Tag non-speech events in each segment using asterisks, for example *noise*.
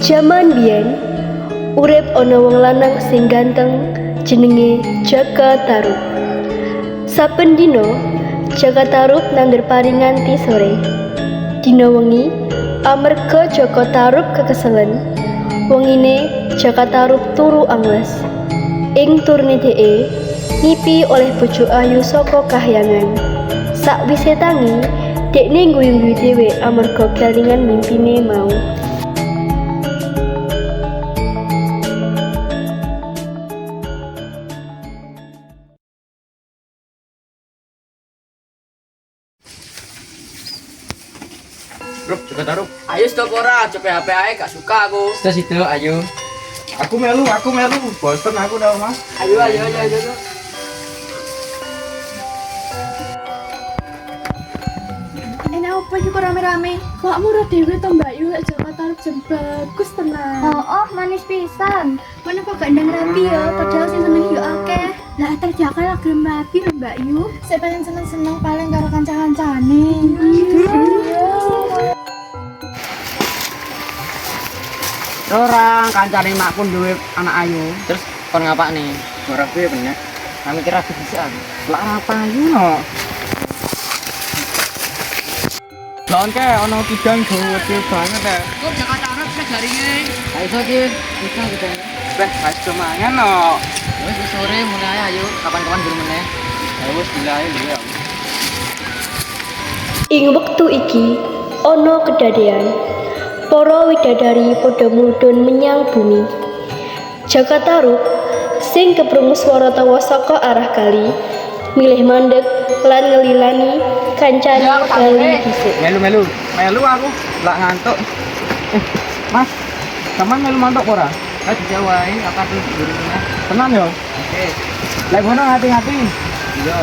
jaman biyen urip ana wong lanang sing ganteng jenenge Jaka Tarub. Saben dina Jaka Tarub nandur pari nganti sore. Dina wengi amarga Jaka Tarub kekeselen, wengine Jaka Tarub turu angus. Ing turne dheke ngipi oleh bojo ayu saka kahyangan. Sakwise tangi, dekne guyu-guyu dhewe amarga kelingan mimpine mau. Rup, juga taruh. Ayo stop ora, cepet HP ae gak suka aku. Sudah situ, ayo. Aku melu, aku melu. Bosen aku dah, Mas. Ayo ayo ayo ayo. ayo. Enak apa kok rame-rame? Kok murah dhewe to Mbak Yu lek Jakarta arep jem bagus tenan. Oh, oh manis pisan. Mana kok gak ndang rapi ya, padahal sing seneng yo akeh. Lah terjaka lah gelem rapi lho Mbak Yu. Saya pengen seneng-seneng paling karo kanca-kancane. Orang kancane makku duwe anak ayu. Terus Kon ngapa nih? ora piye bener. Kami kira aku bisa. Lah apa ayu no? Lawan ke ono kidang gede banget ya. Kok Jakarta Arab bisa jaringe. Ayo ki, bisa kita. Beh, mas kemangan no. Wis wis sore mulai ayo, kapan-kapan guru meneh. Ayo wis dilai dulu ya. Ing wektu iki ana kedadean. Para widadari padha mudhun menyang bumi. Jaka Tarub sing keprungu swara tawa saka arah kali, milih mandek lan ngelilani kancane Ya, bali tahu, dhisik. Melu melu, melu aku. Lah ngantuk. Eh, Mas, sampean melu mantuk ora? Ayo dijawai, apa tuh guru meneh. Tenan yo. Oke. Lek ngono hati-hati. Iya.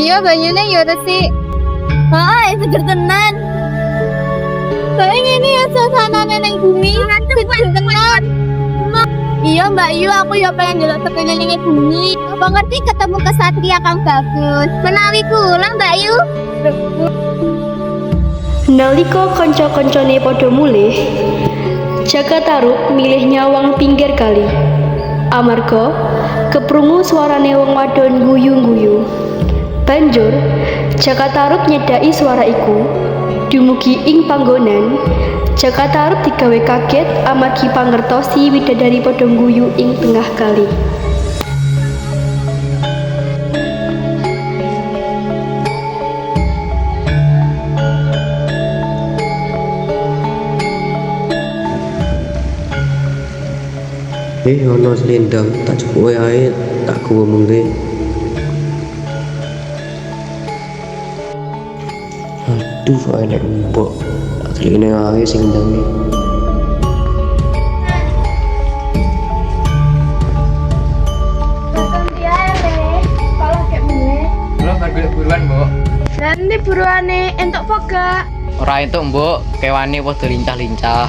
Iya, banyune yo resik. Wah, seger tenan. Kayak ini ya suasana neneng bumi, seger. Iya Mbak Yu, aku ya pengen dulu sekelilingi bumi. Apa ngerti ketemu kesatria kang bagus? Menawi pulang Mbak Yu. Nalika kanca-kancane padha mulih, Jaka Tarub milih nyawang pinggir kali. Amarga keprungu suarane wong wadon guyu-guyu. Banjur Jaka Tarub nyedaki suara iku. Dumugi ing panggonan, Jaka Tarub digawe kaget amargi pangertosi widadari padha guyu ing tengah kali. Eh, ono selendang, tak cukup ae, tak kuwo Aduh, enek mbok. Tak telikne ae sing ndangi. Buruan, Mbok. Nanti buruane entuk poga. Ora itu, Mbok. Kewane padha lincah-lincah.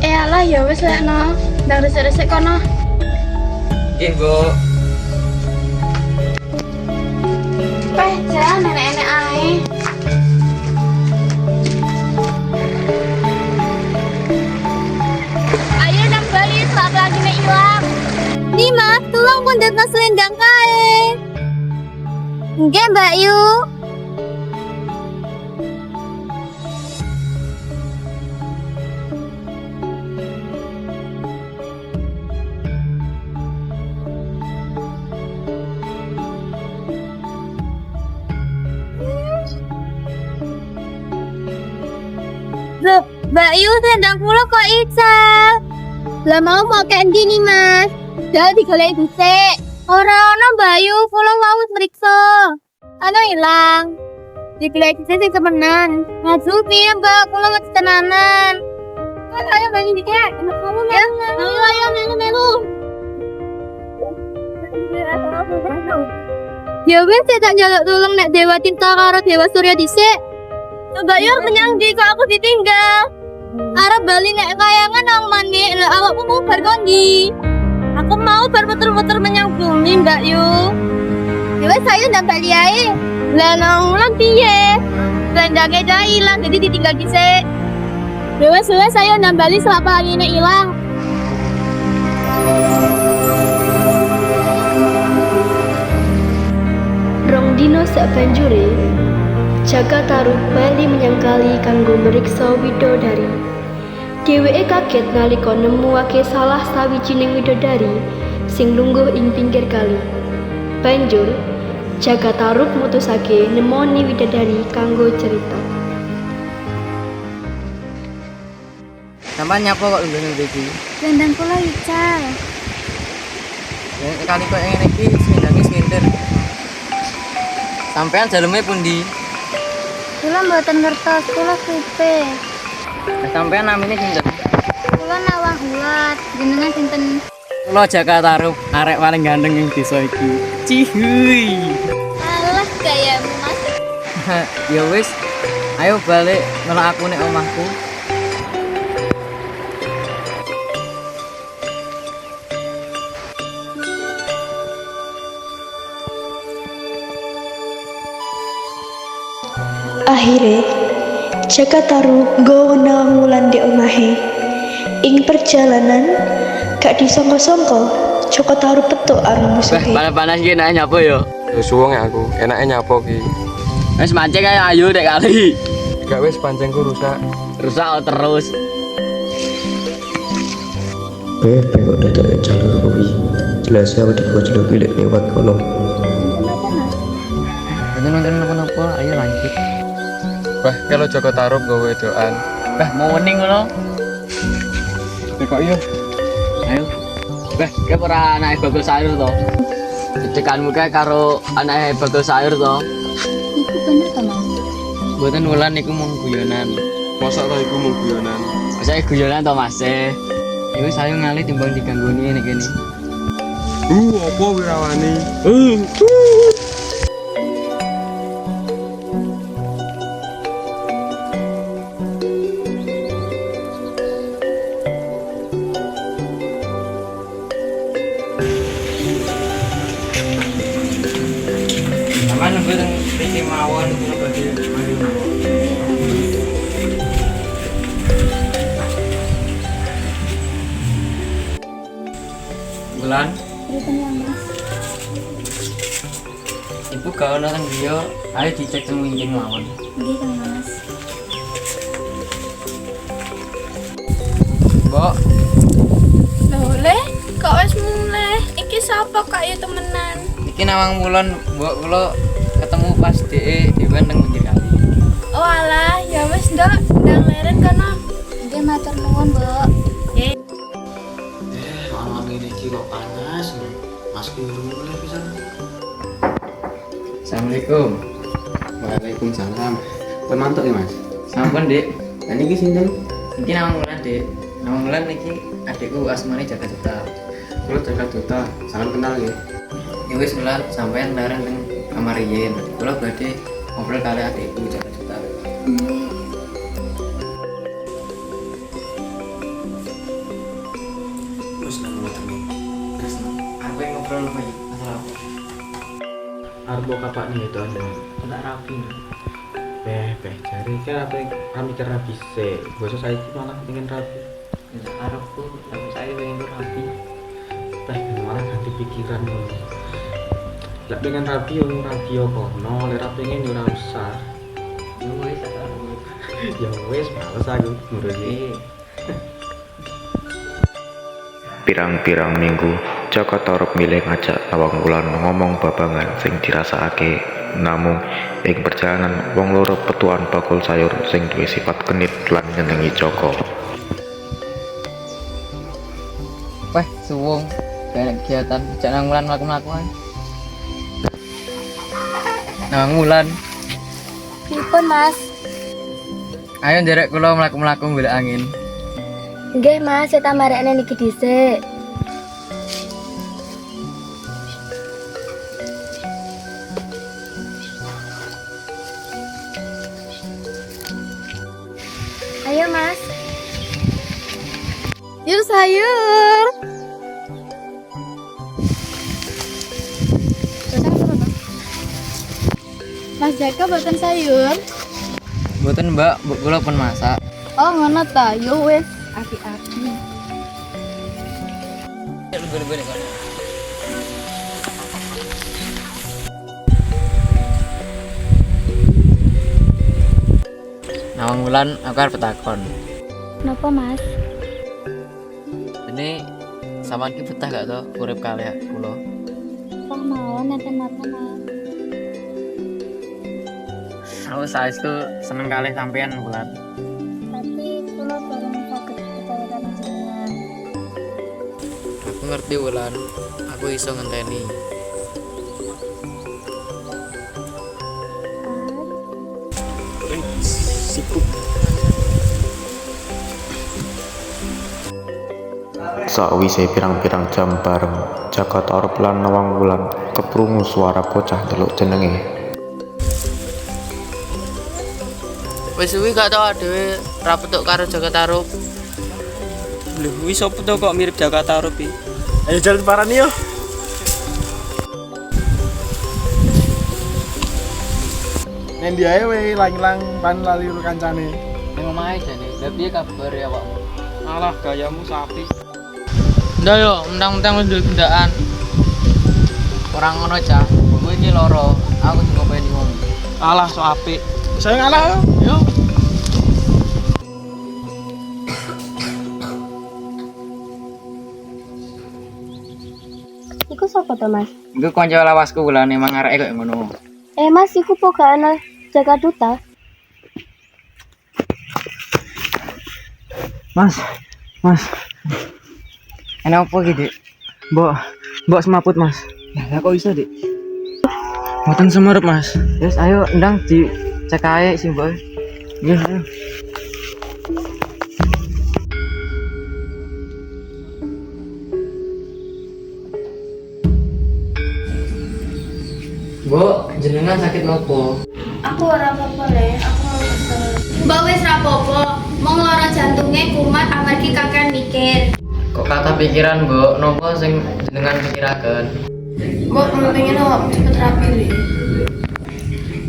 Eh alah ya wis lek no. Ndang resik-resik kono. Nggih, Mbok. Peh, jan nenek-nenek ae. Bali saat lagi nek ilang. Nih mas, tolong pundut mas selendang kae. Nggih Mbak Yu. Mbak Yu selendang kula kok ical. Lah mau mau kendi nih mas? Jangan digolek dhisik Ora ono Mbak Yu Kula mau wis mriksa. Ano ilang. Digolek dhisik sing temenan. Ngaju piye Mbak? Kula mau tenanan. Kan ayo bagi dikit Kamu ya Ayo ayo melu melu. Ya wis saya tak njaluk tulung nek Dewa Tinta karo Dewa Surya dhisik. Mbak Yu menyang di kok aku ditinggal Arab bali nek kayangan nang mandi awakmu mau bar kondi. Aku mau berputar-putar menyang bumi, Mbak Yu. Wes saya ndak bali ae. Lah nang ulang piye? Selendangnya dah hilang jadi ditinggal dhisik. Wes wes saya ndak bali selapa angine ilang. Rong dino sabanjure Jaka Tarub bali menyang kali kanggo meriksa widodari. Dheweke kaget nalika nemuake salah sawijining widodari sing lungguh ing pinggir kali. Banjur Jaka Tarub mutusake nemoni widodari kanggo cerita. Sampai nyapa kok nggih iki. Selendang kula ical. Yang kali kok ngene iki sendangnya sinten. Sampean daleme pundi? Kula mboten ngertos, kula kripe. Nah, Sampean namine sinten? Kula nawang ulat, jenengan sinten? Kula Jakarta Tarup, arek paling ganteng ing desa iki. Cihuy. Alah gayamu, Mas. *laughs* ya wis, ayo balik nolak aku nek omahku. Akhire Jaka Tarub nggawa nawang wulan di omahe. Ing perjalanan gak disangka-sangka Jaka Tarub petuk arung musuhe. panas iki nek nyapa yo. Wis suwung ya aku, enake nyapo ki. Wis mancing ayo ayo dek kali. Gak wis pancengku rusak. Rusak terus. Eh, kok dadak jalur kuwi. Jelas ya wedi kok jalur kuwi lewat kono. Wah, kalau Joko Tarub gawe doan. Bah, mau wening ngono. Kok iya? Ayo. Bah, kayak ora anake bagel sayur to. Cekanmu kae karo anake bagel sayur to. Iku bener to, Mas? Mboten wulan niku mung guyonan. Masa ora iku mung guyonan. Masa guyonan to, Mas? Iku sayu ngali timbang diganggoni nek kene. Uh, apa wirawani? Aman iki mawon. Bulan, Pripun ya, Mas? ibu kau nonton dia, ayo dicek temu injing mawon. Nggih, Kang Mas. Mbok, Lho, kok wis mulai? Iki sapa kok ya temenan? iki nawang bulan, mbok kula ketemu pas DE Dewan nang pinggir kali. Oh alah, ya wis ndok, ndang leren kono. Nggih matur nuwun, Mbok. Malam ini iki kok panas. Mas kuwi mulai bisa. Assalamualaikum. Waalaikumsalam. Pun mantuk ya, Mas? Sampun, Dik. Dan iki sinten? Iki nawang bulan, Dik. Nawang bulan iki adikku asmane Jaka Duta. Kulo jaga duta. Salam kenal ya. Ya wis bulan sampean nang kamar yen. Kula badhe ngobrol kali adikku Jaka Duta. Wis nang ngoten. Terus aku yang ngobrol apa ya? Masalah apa? Arep buka pak nih itu ada. Tak rapi. Beh, beh, cari kan apa yang kami mikir rapi sih. Bosok saya itu malah pengen rapi. Ya arepku tapi saya pengen rapi. Beh, malah ganti pikiran nih. Lah pengen rapi yo rapi yo kono, lek rapi pengen yo ora usah. Ya wis. *laughs* Ya wis, males aku ngurusi. Eh, Pirang-pirang minggu, Jaka Tarub milih ngajak Nawang Wulan ngomong babangan sing dirasakake. Namung ing perjalanan wong loro petuan bakul sayur sing duwe sifat genit lan nyenengi Jaka. Wah, suwung. Kayak kegiatan jangan ngulan melakukan melakukan. Nah, ngulan. Pripun, Mas? Ayo nderek kula mlaku-mlaku golek angin. Nggih, Mas, saya tambarekne niki dhisik. Jaka buatan. Mboten mbak, bu kula pun masak. Oh ngono ta, yo wis aki-aki. Nawang bulan aku arep takon. Kenapa mas? Ini sampean ki betah gak to urip kalih kula? Kok mau nanti mata mas? Aku saestu seneng kalih sampean bulan. Tapi kalau bareng sakit percaya sama jenengan. Aku ngerti bulan. Aku iso ngenteni. Sakwise pirang-pirang jam bareng Jaka Tarub lan Nawang Wulan keprungu suara bocah delok jenenge. Wis suwi gak tau dhewe ra petuk karo Jaka Tarub. Lho, wis opo to kok mirip Jakarta Tarub iki? Ayo jalan parani yo. Nendi ae we ilang-ilang pan lali karo kancane. Ning omahe jane. Lah piye kabar ya awakmu? Alah, gayamu sapi. Ndak yo, mentang-mentang wis duwe gendaan. Orang ngono cah, kowe iki loro. Aku sing ngopeni wong. Alah, so apik. Saya ngalah yo. Yo. Iku sapa to Mas? Iku kanca lawasku bulan emang areke koyo ngono. Eh Mas, iku pokoke jaga duta. Mas, Mas. Enak apa gitu? Mbok, mbok semaput, Mas. Ya, kok bisa, Dik? Mboten semerup, Mas. Yes, ayo ndang di cek ae sih, Mbok. Nggih, ayo. Mbok, jenengan sakit nopo? Aku ora apa-apa le, aku mau kesel. Mbak wis rapopo, mau ngelora jantungnya kumat amargi kakek mikir. Kok kata pikiran, Mbok? Nopo sing jenengan pikiraken? Mbok mau pengen awak cepet rapi le.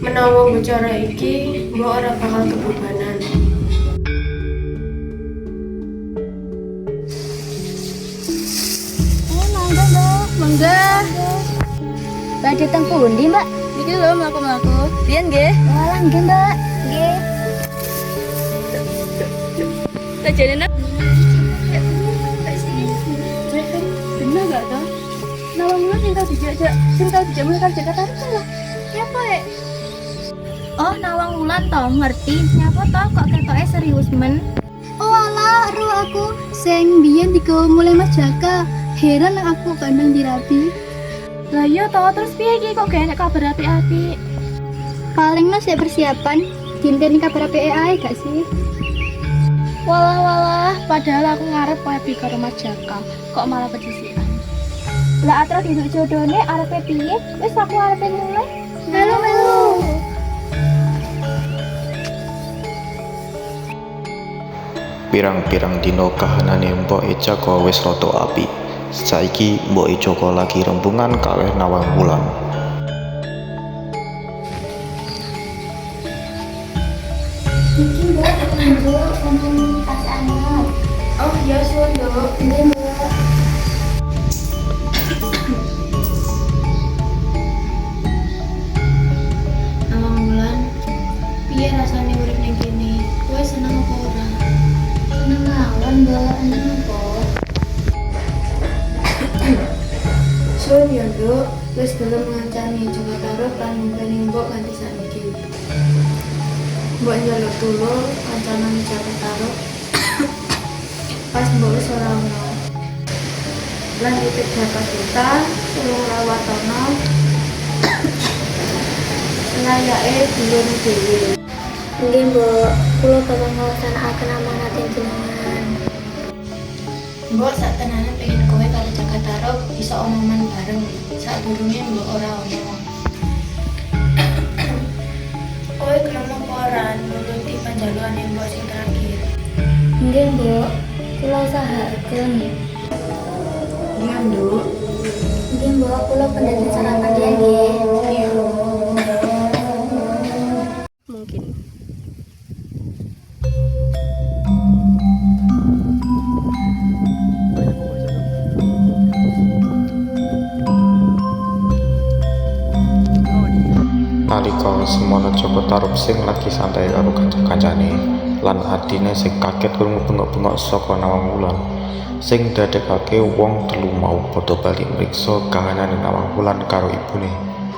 Menawa bicara iki, mbok ora bakal kebebanan. Eh, mangga. Mbak datang pundi mbak? Iki lho mlaku-mlaku. Pian nggih? Walah nggih mbak. Nggih. Tajane nak. Bener gak toh? Nawang lu sing tau dijajak, sing tau dijak mulai karo Jakarta itu lah. Siapa ya? Oh, Nawang Wulan toh ngerti. Nyapa toh kok ketoknya serius men? Oh alah, ru aku sing biyen digawa mulai Mas Jaka. Heran nang aku kandang dirabi. Lah iya toh, terus piye iki kok gak kabar api-api? Paling mas ya persiapan, dinteni kabar api ae gak sih? Walah walah, padahal aku ngarep wae karo Mas Jaka, kok malah pedisian. Lah atra duduk jodone arepe piye? Wis aku arepe mulai. Melu melu. Pirang-pirang dino kahanane Mbok Jaka wis rada apik. Saiki Mbok Jaka lagi rempungan kalih Nawang Wulan. Iki mbak, ngomong pas anak. Oh ya suwun Dok. Dok. Wis gelem ngancani Jawa Tarub lan ngenteni mbok nganti saiki. Mbok njaluk tulung kancanan Jawa Tarub. Pas mbok wis ora ono. Lan titip jakat kita, tulung rawatono. Layake dulur dhewe. Nggih mbak, kula bakal nglaksanakaken amanat jenengan. Mbok sak tenane pengen Tarub bisa omongan bareng sadurunge mbok ora ono. *coughs* Kowe kelem apa ora nuruti panjalukane mbok sing terakhir? Nggih mbak, Kula usahakeun. Nganduk. Nggih, Mbok, kula pendadak sarapan Joko Tarub sing lagi santai karo kanca-kancane lan adine sing kaget krungu bengok-bengok saka Nawang Wulan sing dadekake wong telu mau padha bali mriksa kahanane Nawang Wulan karo ibune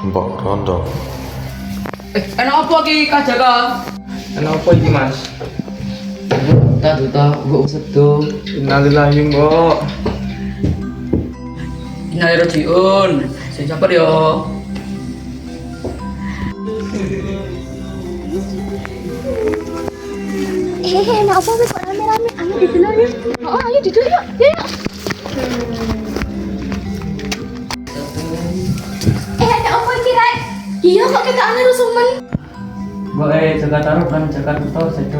Mbok Rondo. Eh, enak apa ki Kak Jaka? Enak apa iki Mas? Tak duta mbok sedo. Innalillahi mbok. Innalillahi rajiun. Sing sabar yo. Eh, enak apa wis kok rame-rame? Ayo didulur yuk. Oh, ayo didulur yuk. Yuk, yuk. Eh, enak apa iki, Rek? Iya kok kita ane rusumen. Mbok eh jaga taruh kan jaga tuto sedo.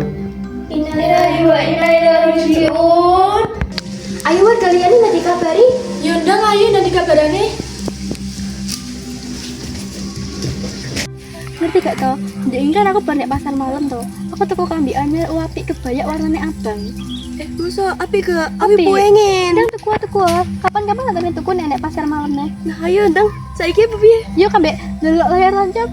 Innalillahi wa inna ilaihi rajiun. Ayo kalian ini nanti kabari. Yundang ayo nanti kabarane. Ngerti gak toh? Ini kan aku banyak pasar malam toh. Aku teko kambi anyar uapi kebaya warnanya abang. Eh, musa api ke api pengen. Ndang tuku tuku. Kapan-kapan ada tuku nenek pasar malam nih. Nah, ayo ndang. Saiki apa piye? Yo kambe delok layar lancap.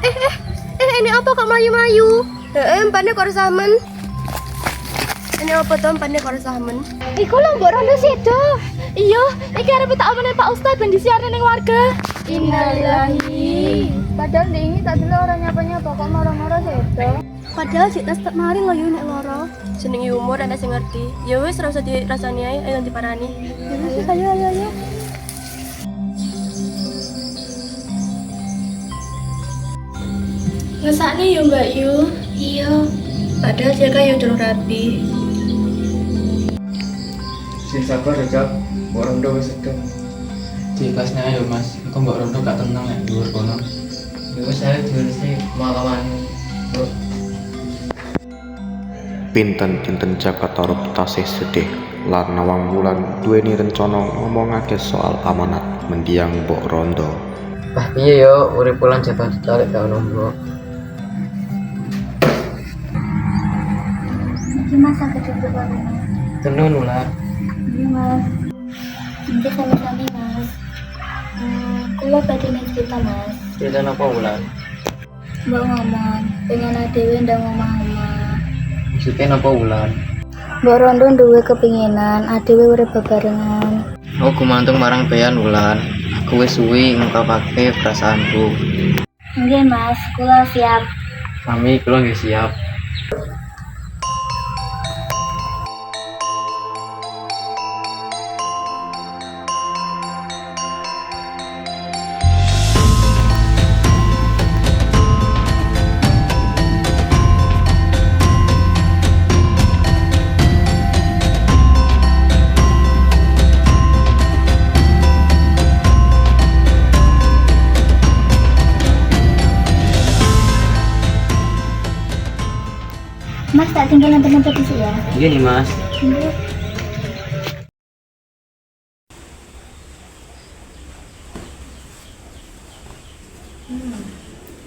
Eh, eh, eh ini apa kok melayu-melayu? Heeh, empane kok samen. Ini apa tuh empane kok samen? Iku lho mbok rondo sedo. Iya, iki arep tak omene Pak Ustaz ben disiarne ning warga. Innalillahi. Padahal di ini tak dulu orang nyapa-nyapa kok marah-marah sedo. Padahal tas tak mari lho yo nek loro. Jenenge umur ana sing ngerti. Ya wis ora usah dirasani ae, ayo diparani. Ya ayo ayo ayo. Ngesakne yo Mbak Yu. Iya. Padahal jaga yo durung rapi. Sing sabar ya, Cak. Mbok Rondo wis sedo. Dikasnya ayo Mas, aku mbok rondo gak tenang nek dhuwur kono. Ya wis ayo diurus malaman. Mbok Pinten-pinten Jaka Tarub tasih sedih lan Nawang Wulan duweni rencana ngomongake soal amanat mendiang Mbok Rondo. Wah piye yo urip pulang jatah tarik gak ono mbok. Iki Mas aku cukup banget. Tenun ular. Iya Mas. Nanti sami-sami Mas. Hmm, kulo badhe cerita Mas. Cerita apa ular? Mbak ngomong, pengen adewe ndang omah Maksudnya apa ular? Mbak Rondo duwe kepinginan adewe urip bebarengan. Aku gumantung marang beyan ulan. Aku wis suwi ngungkapake perasaanku. Nggih Mas, kula siap. Kami kula nggih siap. Tinggal nonton-nonton di sini ya. Iya nih mas.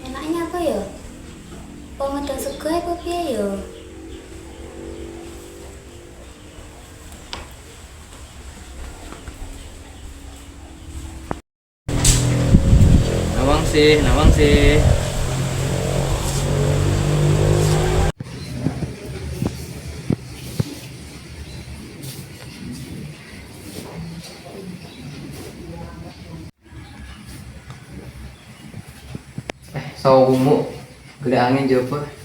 Enaknya apa ya? Kok ngedang sego apa piye ya? Nawang sih. Eh, sawumu gede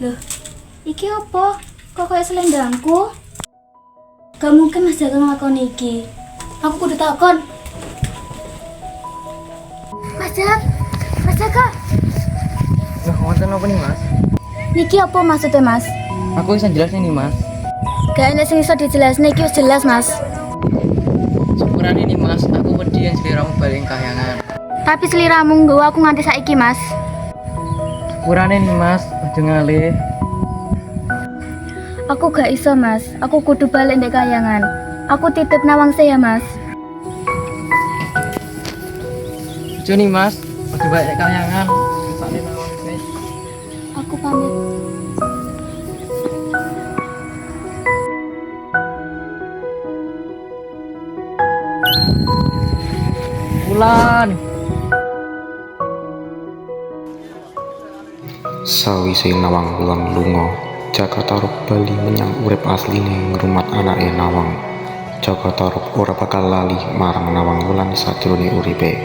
Loh, Iki apa? Kok kayak selendangku? Gak mungkin Mas Jaka ngelakon iki. Aku kudu takon. Mas Jak, Mas Jaka, Loh, wonten apa nih mas? niki apa maksudnya Mas? Aku bisa jelasin nih mas. Gak enak sing iso dijelasne iki wis jelas Mas. Syukuran ini mas, aku wedi yang seliramu balik kahyangan. Tapi seliramu nggawa aku nganti saiki Mas. Syukuran ini mas, aja ngalih. Aku gak iso Mas. Aku kudu balik ndek kayangan. Aku titip nawang ya Mas. Nih mas, aja balik nawang sih. Aku pamit. Bulan. Sawise Nawang Wulan lunga, Jaka Tarub bali menyang urip asline ngrumat anake Nawang. Jaka Tarub ora bakal lali marang Nawang Wulan sajroné uripe.